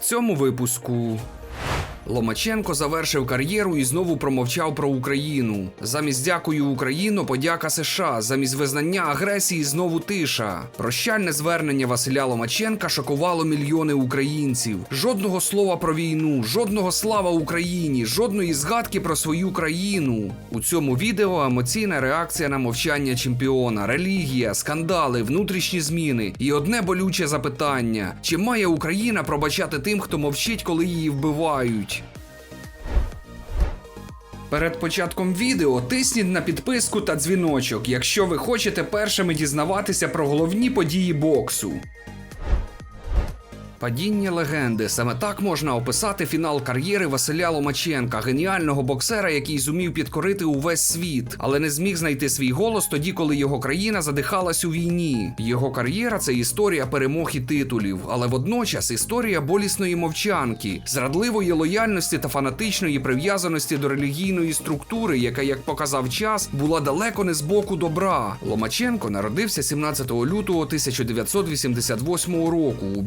цьому випуску. Ломаченко завершив кар'єру і знову промовчав про Україну. Замість дякую Україну, подяка США. Замість визнання агресії знову тиша. Прощальне звернення Василя Ломаченка шокувало мільйони українців. Жодного слова про війну, жодного слава Україні, жодної згадки про свою країну. У цьому відео емоційна реакція на мовчання чемпіона, релігія, скандали, внутрішні зміни і одне болюче запитання: чи має Україна пробачати тим, хто мовчить, коли її вбивають? Перед початком відео тисніть на підписку та дзвіночок, якщо ви хочете першими дізнаватися про головні події боксу. Падіння легенди саме так можна описати фінал кар'єри Василя Ломаченка, геніального боксера, який зумів підкорити увесь світ, але не зміг знайти свій голос тоді, коли його країна задихалась у війні. Його кар'єра це історія перемог і титулів, але водночас історія болісної мовчанки, зрадливої лояльності та фанатичної прив'язаності до релігійної структури, яка, як показав час, була далеко не з боку добра. Ломаченко народився 17 лютого 1988 року у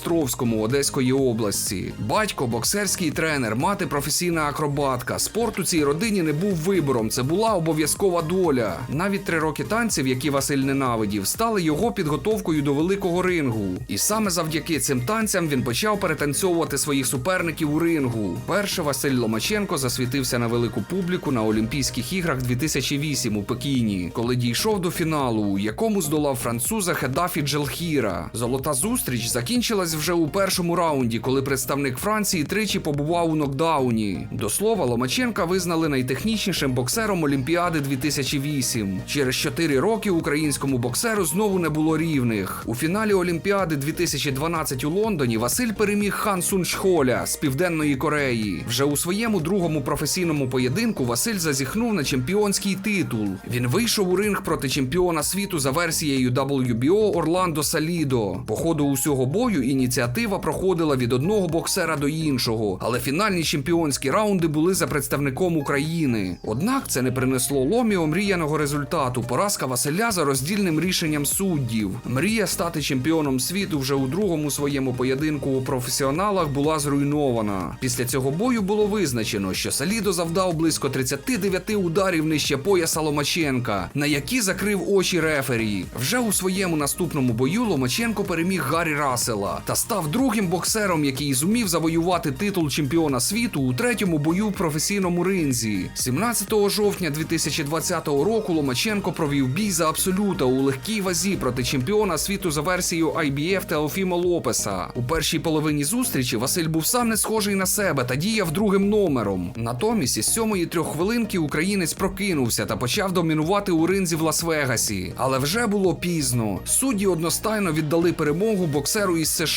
Білгород-Дністровському Одеської області. Батько боксерський тренер, мати професійна акробатка. Спорт у цій родині не був вибором, це була обов'язкова доля. Навіть три роки танців, які Василь ненавидів, стали його підготовкою до великого рингу. І саме завдяки цим танцям він почав перетанцьовувати своїх суперників у рингу. Перше Василь Ломаченко засвітився на велику публіку на Олімпійських іграх 2008 у Пекіні, коли дійшов до фіналу, у якому здолав француза Хедафі Джелхіра. Золота зустріч закінчилась вже у першому раунді, коли представник Франції тричі побував у нокдауні. До слова, Ломаченка визнали найтехнічнішим боксером Олімпіади 2008. Через 4 роки українському боксеру знову не було рівних. У фіналі Олімпіади 2012 у Лондоні Василь переміг Хан Сун Чхоля з Південної Кореї. Вже у своєму другому професійному поєдинку Василь зазіхнув на чемпіонський титул. Він вийшов у ринг проти чемпіона світу за версією WBO Орландо Салідо. По ходу усього бою ініціатива проходила від одного боксера до іншого, але фінальні чемпіонські раунди були за представником України. Однак це не принесло ломі омріяного результату. Поразка Василя за роздільним рішенням суддів. Мрія стати чемпіоном світу вже у другому своєму поєдинку у професіоналах була зруйнована. Після цього бою було визначено, що Салідо завдав близько 39 ударів нижче пояса Ломаченка, на які закрив очі рефері. Вже у своєму наступному бою Ломаченко переміг Гаррі Рассела та став другим боксером, який зумів завоювати титул чемпіона світу у третьому бою професійному ринзі. 17 жовтня 2020 року Ломаченко провів бій за абсолюта у легкій вазі проти чемпіона світу за версією IBF Теофімо Лопеса. У першій половині зустрічі Василь був сам не схожий на себе та діяв другим номером. Натомість із сьомої трьоххвилинки українець прокинувся та почав домінувати у ринзі в Лас-Вегасі. Але вже було пізно. Судді одностайно віддали перемогу боксеру із США.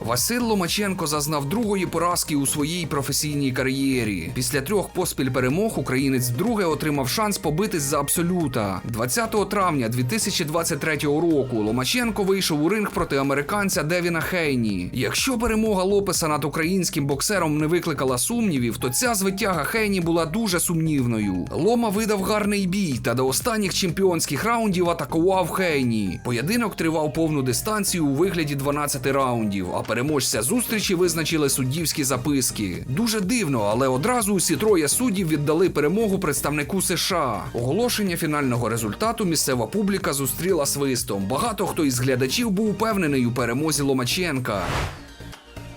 Василь Ломаченко зазнав другої поразки у своїй професійній кар'єрі. Після трьох поспіль перемог українець вдруге отримав шанс побитись за абсолюта. 20 травня 2023 року Ломаченко вийшов у ринг проти американця Девіна Хейні. Якщо перемога Лопеса над українським боксером не викликала сумнівів, то ця звитяга Хейні була дуже сумнівною. Лома видав гарний бій та до останніх чемпіонських раундів атакував Хейні. Поєдинок тривав повну дистанцію у вигляді 12 раундів, а переможця зустрічі визначили суддівські записки. Дуже дивно, але одразу усі троє суддів віддали перемогу представнику США. Оголошення фінального результату місцева публіка зустріла свистом. Багато хто із глядачів був упевнений у перемозі Ломаченка.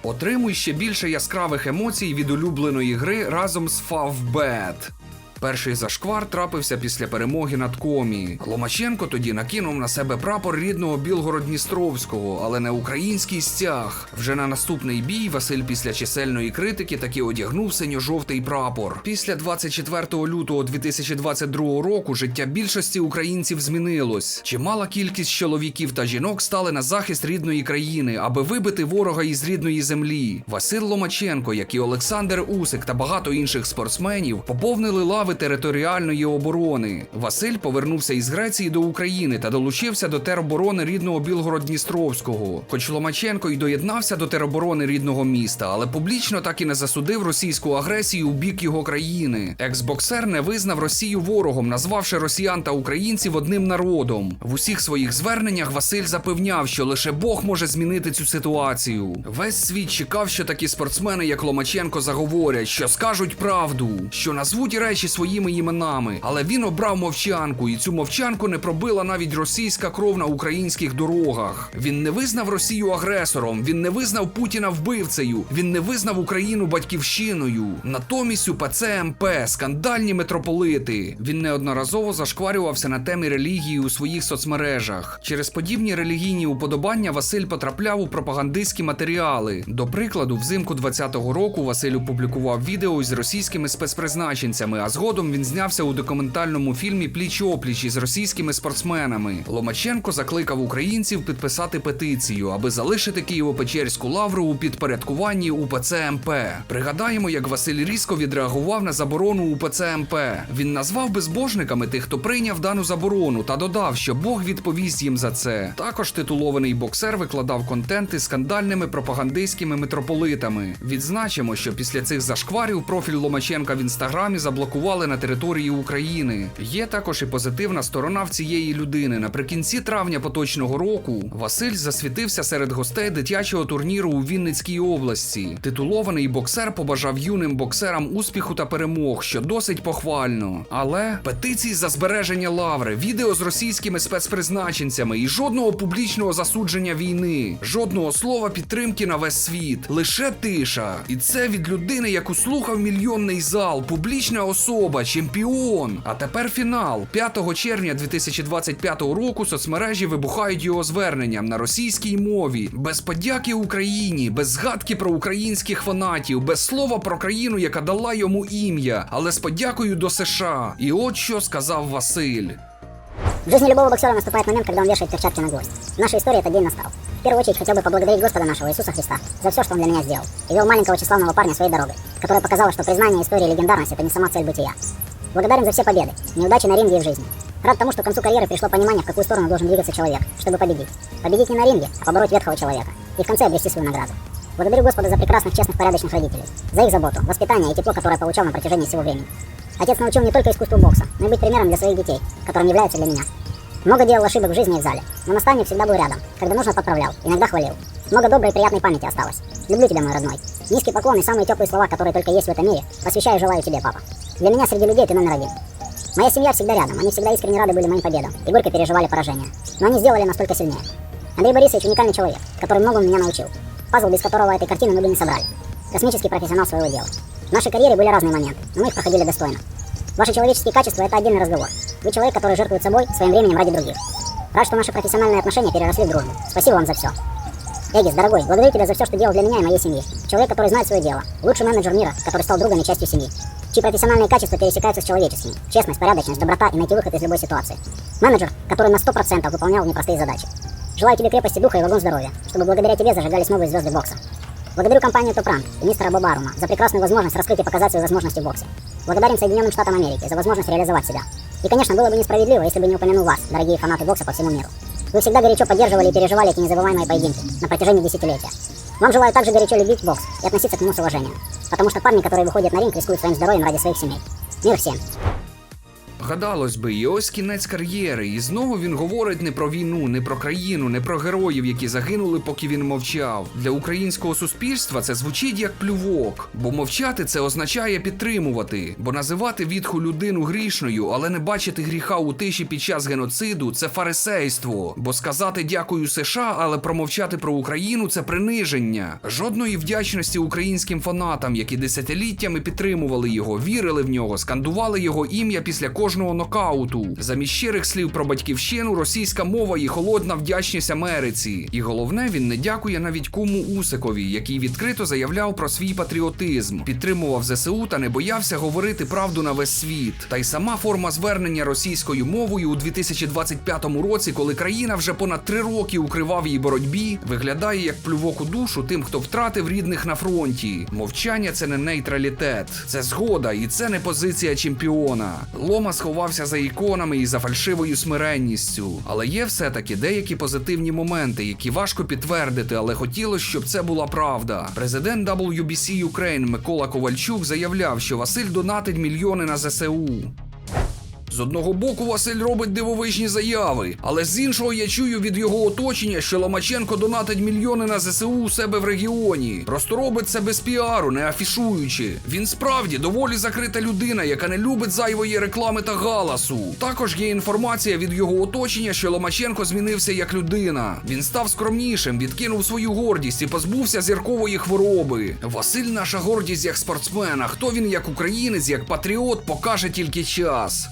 Отримуй ще більше яскравих емоцій від улюбленої гри разом з Favbet. Перший зашквар трапився після перемоги над комі. Ломаченко тоді накинув на себе прапор рідного Білгород-Дністровського, але не український стяг. Вже на наступний бій Василь після чисельної критики таки одягнув синьо-жовтий прапор. Після 24 лютого 2022 року життя більшості українців змінилось. Чимала кількість чоловіків та жінок стали на захист рідної країни, аби вибити ворога із рідної землі. Василь Ломаченко, як і Олександр Усик та багато інших спортсменів, поповнили лави справи територіальної оборони. Василь повернувся із Греції до України та долучився до тероборони рідного Білгород-Дністровського. Хоч Ломаченко й доєднався до тероборони рідного міста, але публічно так і не засудив російську агресію у бік його країни. Екс-боксер не визнав Росію ворогом, назвавши росіян та українців одним народом. В усіх своїх зверненнях Василь запевняв, що лише Бог може змінити цю ситуацію. Весь світ чекав, що такі спортсмени, як Ломаченко, заговорять, що скажуть правду, що назвуть речі своїми іменами. Але він обрав мовчанку, і цю мовчанку не пробила навіть російська кров на українських дорогах. Він не визнав Росію агресором, він не визнав Путіна вбивцею, він не визнав Україну батьківщиною. Натомість у ПЦМП скандальні митрополити. Він неодноразово зашкварювався на темі релігії у своїх соцмережах. Через подібні релігійні уподобання Василь потрапляв у пропагандистські матеріали. До прикладу, взимку 20-го року Василь опублікував відео із російськими спецпризначенцями, а згодом він знявся у документальному фільмі Пліч опліч із російськими спортсменами. Ломаченко закликав українців підписати петицію, аби залишити Києво-Печерську лавру у підпорядкуванні УПЦ МП. Пригадаємо, як Василь різко відреагував на заборону УПЦ МП. Він назвав безбожниками тих, хто прийняв дану заборону, та додав, що Бог відповість їм за це. Також титулований боксер викладав контент із скандальними пропагандистськими митрополитами. Відзначимо, що після цих зашкварів профіль Ломаченка в інстаграмі заблокували на території України. Є також і позитивна сторона в цієї людини. Наприкінці травня поточного року Василь засвітився серед гостей дитячого турніру у Вінницькій області. Титулований боксер побажав юним боксерам успіху та перемог, що досить похвально. Але петицій за збереження лаври, відео з російськими спецпризначенцями і жодного публічного засудження війни, жодного слова підтримки на весь світ, лише тиша. І це від людини, яку слухав мільйонний зал, публічна особа, чемпіон. А тепер фінал. 5 червня 2025 року соцмережі вибухають його зверненням на російській мові, без подяки Україні, без згадки про українських фанатів, без слова про країну, яка дала йому ім'я, але з подякою до США. І от що сказав Василь. В жизни любого боксера наступает момент, когда он вешает перчатки на гвоздь. В нашей истории этот день настал. В первую очередь хотел бы поблагодарить Господа нашего Иисуса Христа за все, что он для меня сделал. И вел маленького тщеславного парня своей дорогой, которая показала, что признание истории и легендарность – это не сама цель бытия. Благодарен за все победы, неудачи на ринге и в жизни. Рад тому, что к концу карьеры пришло понимание, в какую сторону должен двигаться человек, чтобы победить. Победить не на ринге, а побороть ветхого человека. И в конце обрести свою награду. Благодарю Господа за прекрасных, честных, порядочных родителей, за их заботу, воспитание и тепло, которое получал на протяжении всего времени. Отец научил не только искусству бокса, но и быть примером для своих детей, которым является для меня. Много делал ошибок в жизни и в зале, но наставник всегда был рядом, когда нужно подправлял, иногда хвалил. Много доброй и приятной памяти осталось. Люблю тебя, мой родной. Низкий поклон и самые теплые слова, которые только есть в этом мире, посвящаю и желаю тебе, папа. Для меня среди людей ты номер один. Моя семья всегда рядом, они всегда искренне рады были моим победам и горько переживали поражение. Но они сделали нас только сильнее. Андрей Борисович уникальный человек, который многому меня научил. Пазл, без которого этой картины мы бы не собрали. Космический профессионал своего дела. В нашей карьере были разные моменты, но мы их проходили достойно. Ваши человеческие качества – это отдельный разговор. Вы человек, который жертвует собой, своим временем ради других. Рад, что наши профессиональные отношения переросли в дружбу. Спасибо вам за все. Эгис, дорогой, благодарю тебя за все, что делал для меня и моей семьи. Человек, который знает свое дело. Лучший менеджер мира, который стал другом и частью семьи. Чьи профессиональные качества пересекаются с человеческими. Честность, порядочность, доброта и найти выход из любой ситуации. Менеджер, который на 100% выполнял непростые задачи. Желаю тебе крепости духа и вагон здоровья, чтобы благодаря тебе зажигались новые звезды бокса. Благодарю компанию Топранг и мистера Бобарума за прекрасную возможность раскрыть и показать свои возможности в боксе. Благодарен Соединенным Штатам Америки за возможность реализовать себя. И, конечно, было бы несправедливо, если бы не упомянул вас, дорогие фанаты бокса по всему миру. Вы всегда горячо поддерживали и переживали эти незабываемые поединки на протяжении десятилетия. Вам желаю также горячо любить бокс и относиться к нему с уважением. Потому что парни, которые выходят на ринг, рискуют своим здоровьем ради своих семей. Мир всем. Гадалось би, і ось кінець кар'єри, і знову він говорить не про війну, не про країну, не про героїв, які загинули, поки він мовчав. Для українського суспільства це звучить як плювок, бо мовчати це означає підтримувати, бо називати відху людину грішною, але не бачити гріха у тиші під час геноциду це фарисейство. Бо сказати дякую США, але промовчати про Україну це приниження. Жодної вдячності українським фанатам, які десятиліттями підтримували його, вірили в нього, скандували його ім'я після кожного переможного нокауту. Замість щирих слів про батьківщину, російська мова і холодна вдячність Америці. І головне, він не дякує навіть куму Усикові, який відкрито заявляв про свій патріотизм, підтримував ЗСУ та не боявся говорити правду на весь світ. Та й сама форма звернення російською мовою у 2025 році, коли країна вже понад три роки у кривавій боротьбі, виглядає як плювок у душу тим, хто втратив рідних на фронті. Мовчання це не нейтралітет, це згода, і це не позиція чемпіона. Лома сховався за іконами і за фальшивою смиренністю. Але є все-таки деякі позитивні моменти, які важко підтвердити, але хотілося, щоб це була правда. Президент WBC Ukraine Микола Ковальчук заявляв, що Василь донатить мільйони на ЗСУ. Одного боку, Василь робить дивовижні заяви, але з іншого я чую від його оточення, що Ломаченко донатить мільйони на ЗСУ у себе в регіоні. Просто робить це без піару, не афішуючи. Він справді доволі закрита людина, яка не любить зайвої реклами та галасу. Також є інформація від його оточення, що Ломаченко змінився як людина. Він став скромнішим, відкинув свою гордість і позбувся зіркової хвороби. Василь наша гордість як спортсмен, а хто він як українець, як патріот, покаже тільки час.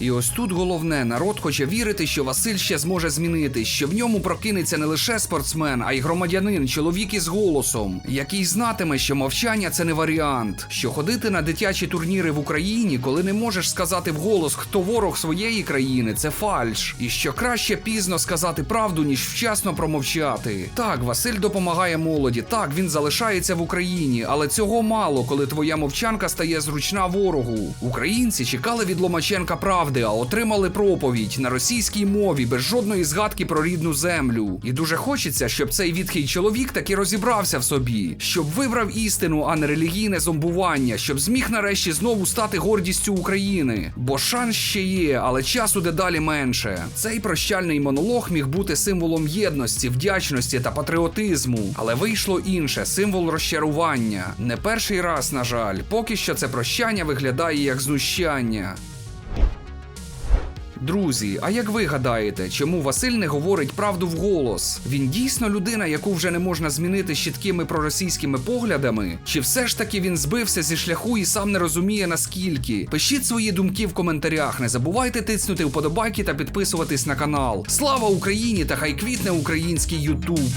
І ось тут головне, народ хоче вірити, що Василь ще зможе змінитись, що в ньому прокинеться не лише спортсмен, а й громадянин, чоловік із голосом, який знатиме, що мовчання це не варіант, що ходити на дитячі турніри в Україні, коли не можеш сказати вголос, хто ворог своєї країни, це фальш, і що краще пізно сказати правду, ніж вчасно промовчати. Так, Василь допомагає молоді, так він залишається в Україні, але цього мало, коли твоя мовчанка стає зручна ворогу. Українці чекали від Ломаченка правди, а отримали проповідь на російській мові без жодної згадки про рідну землю. І дуже хочеться, щоб цей відхий чоловік таки розібрався в собі, щоб вибрав істину, а не релігійне зомбування, щоб зміг нарешті знову стати гордістю України. Бо шанс ще є, але часу дедалі менше. Цей прощальний монолог міг бути символом єдності, вдячності та патріотизму, але вийшло інше символ розчарування. Не перший раз, на жаль, поки що це прощання виглядає як знущання. Друзі, а як ви гадаєте, чому Василь не говорить правду вголос? Він дійсно людина, яку вже не можна змінити з чіткими проросійськими поглядами? Чи все ж таки він збився зі шляху і сам не розуміє наскільки? Пишіть свої думки в коментарях. Не забувайте тиснути вподобайки та підписуватись на канал. Слава Україні та хай квітне український Ютуб!